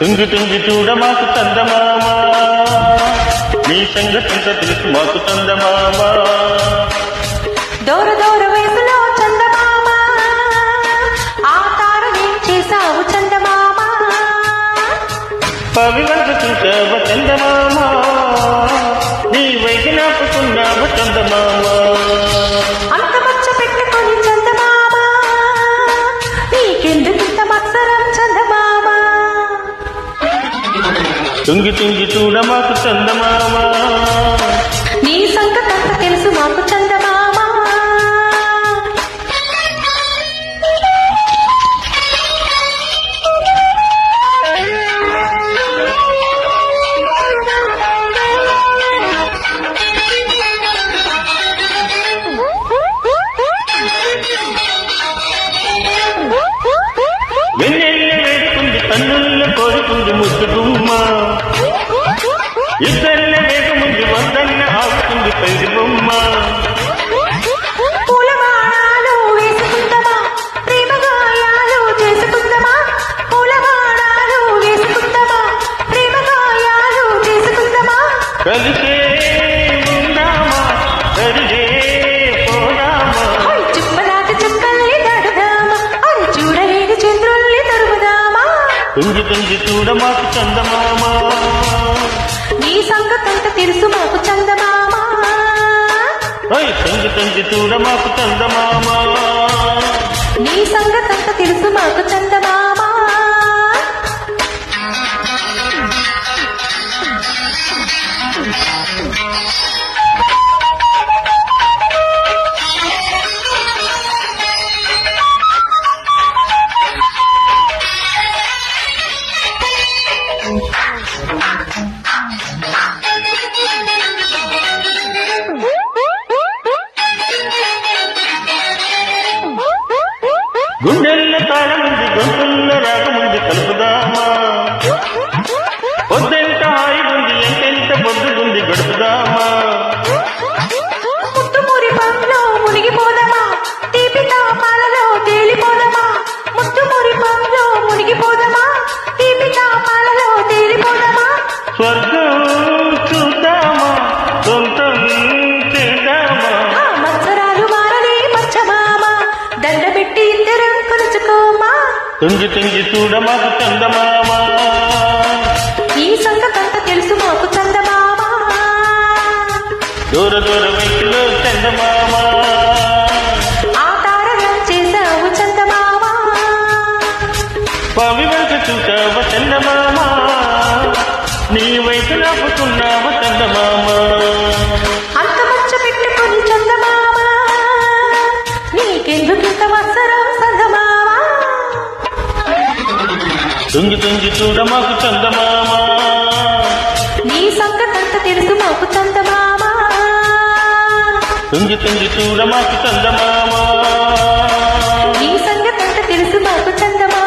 తుంగి తుంగి చూడ మాకు చందమామ. నీ సంగతంత తెలుసు మాకు చందమామ. దూర దూర వయసులో చందమామ. ఆ తార ఏం చేసావు చందమామ? పవివంత చూసావ చందమామ. నీ వైపు నాపుకున్నావ చందమామ. తుంగి తుంగి చూడ మాకు చందమామ. నీ సంగతంత తెలుసు మాకు చందమామ. వెన్నెల్ల వేడుకుంది కన్నుల్ల కోరుకుంది ముద్దు గుమ్మ. ఇద్దరిన వేగముంది వద్దన్న ఆగుతుంది పైడి బొమ్మ. పూలమాణాలు వేసుకుందామా? ప్రేమ గాయాలు చేసుకుందామా? పూలమాణాలు వేసుకుందామా? ప్రేమ గాయాలు చేసుకుందామా? కలిసే ఉందామా కలిసే పోదామా? హై చుప్పలాట చుక్కల్ని దాడుదామా అరి చూడలేని చంద్రుల్ని తరుముదామా? తుంగి తుంగి చూడ మాకు చందమామ. నీ సంగతంత తెలుసు మాకు చందమామ. ఓయ్ తుంగి తుంగి చూడ మాకు చందమామ. నీ సంగతంత తెలుసు మాకు చందమామ. తుంగి తుంగి చూడ మాకు చందమామ. ఈ సంగతంత తెలుసు మాకు చందమామ. దూర దూర వయసులో చందమామ. ఆ తారగా చేసావు చందమామ. పవివంత చూసావ చందమామ. నీ వైపు నాపుకున్నావ తుంగి తుంగి చూడ మాకు చందమామ. నీ సంగతంత తెలుసు మాకు చందమామ. తుంగి తుంగి చూడ మాకు చందమామ. నీ సంగతంత తెలుసు మాకు చందమామ